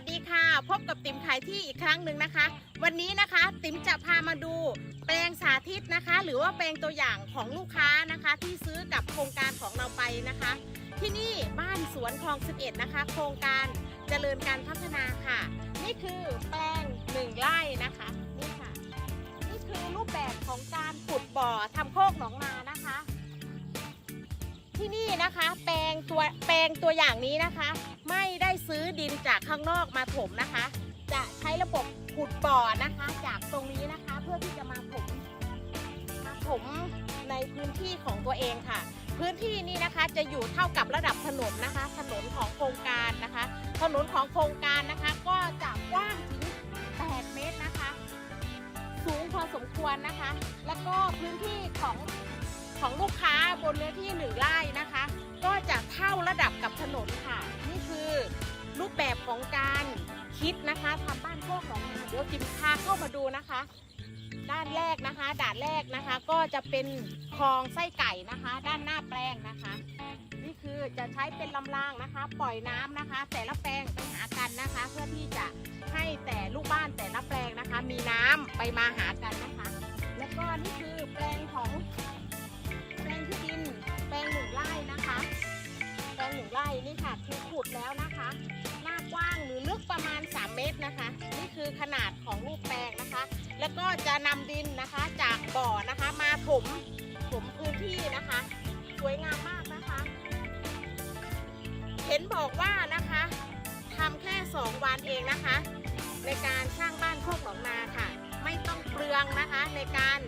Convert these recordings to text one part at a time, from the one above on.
วัสดีค่ะ พบกับติ๋มขายที่อีกครั้งหนึ่งนะคะ วันนี้นะคะติ๋มจะพามาดูแปลงสาธิตนะคะ หรือว่าแปลงตัวอย่างของลูกค้านะคะ ที่ซื้อกับโครงการของเราไปนะคะ ที่นี่บ้านสวนคลอง11นะคะ โครงการเจริญการพัฒนาค่ะ นี่คือแปลงหนึ่งไร่นะคะนี่ค่ะนี่คือรูปแบบของการขุดบ่อทำโคกหนองนานะคะ ที่นี่นะคะ แปลงตัวแปลงตัวอย่างนี้นะคะ ไม่ได้ ซื้อดินจากข้างนอกมาถมนะคะ จะใช้ระบบขุดบ่อนะคะ จากตรงนี้นะคะเพื่อที่จะมาถมมาถมในพื้นที่ของตัวเองค่ะ พื้นที่นี้นะคะจะอยู่เท่ากับระดับถนนนะคะ ถนนของโครงการนะคะ ถนนของโครงการนะคะ ก็จะกว้างถึง 8 เมตรนะคะ สูงพอสมควรนะคะ แล้วก็พื้นที่ของของลูกค้าบนเนื้อที่หนึ่งไร่นะคะ ก็จะเท่าระดับกับถนนค่ะนี่ รูปแบบของการคิดนะคะทำบ้านโคกของนาเดี๋ยวจิมพาเข้ามาดูนะคะ ด้านแรกนะคะด่านแรกนะคะ ก็จะเป็นคลองไส้ไก่นะคะ ด้านหน้าแปลงนะคะ นี่คือจะใช้เป็นลำรางนะคะ ปล่อยน้ำนะคะ แต่ละแปลงไปหากันนะคะ เพื่อที่จะให้แต่ลูกบ้านแต่ละแปลงนะคะ มีน้ำไปมาหากันนะคะ แล้วก็นี่คือแปลงของแปลงที่ดินแปลงหนึ่งไร่นะคะ แปลงหนึ่งไร่นี่ค่ะ นะคะ นี่คือขนาดของรูปแปลงนะคะ แล้วก็จะนำดินนะคะจากบ่อนะคะมาถมถมพื้นที่นะคะ สวยงามมากนะคะ เห็นบอกว่านะคะทำแค่ 2 วันเองนะคะ ในการสร้างบ้านโคกหนองนาค่ะ ไม่ต้องเปลืองนะคะ ในการ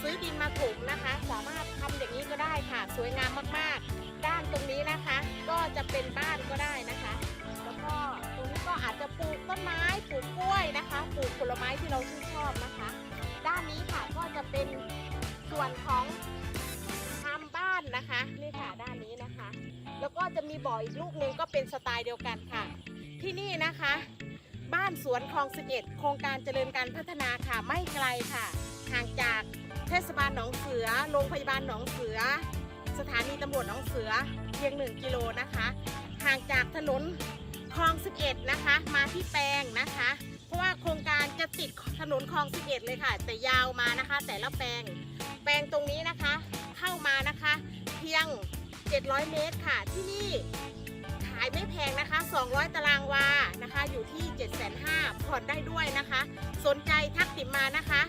ซื้อดินมาถมนะคะ สามารถทำอย่างนี้ก็ได้ค่ะ สวยงามมากๆ ด้านตรงนี้นะคะก็ ปลูกผลไม้ที่เราชื่นชอบนะคะ ด้านนี้ค่ะก็จะเป็นส่วนของทำบ้านนะคะนี่ค่ะด้านนี้นะคะ แล้วก็จะมีบ่ออีกลูกหนึ่งก็เป็นสไตล์เดียวกันค่ะ ที่นี่นะคะ บ้านสวนคลอง 11 โครงการเจริญการพัฒนาค่ะไม่ไกลค่ะห่างจากเทศบาลหนองเสือโรงพยาบาลหนองเสือ สถานีตำรวจหนองเสือเพียง 1 กิโลนะคะ ห่างจากถนนคลอง 11 นะคะ มาที่แปลงนะคะ ราะว่าโครงการจะติดถนนคลอง 11 เลยค่ะ แต่ยาวมานะคะ แต่ละแปลง แปลงตรงนี้นะคะ เข้ามานะคะ เพียง 700 เมตรค่ะ ที่นี่ขายไม่แพงนะคะ 200 ตารางวานะคะ อยู่ที่ 7,500ผ่อนได้ด้วยนะคะ สนใจทักติมมานะคะ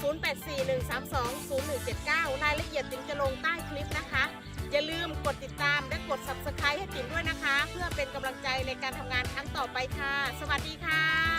0841320179 รายละเอียดติมจะลงใต้คลิปนะคะ อย่าลืมกดติดตามและกด subscribe ให้ติมด้วยนะคะ เพื่อเป็นกำลังใจในการทำงานครั้งต่อไปค่ะ สวัสดีค่ะ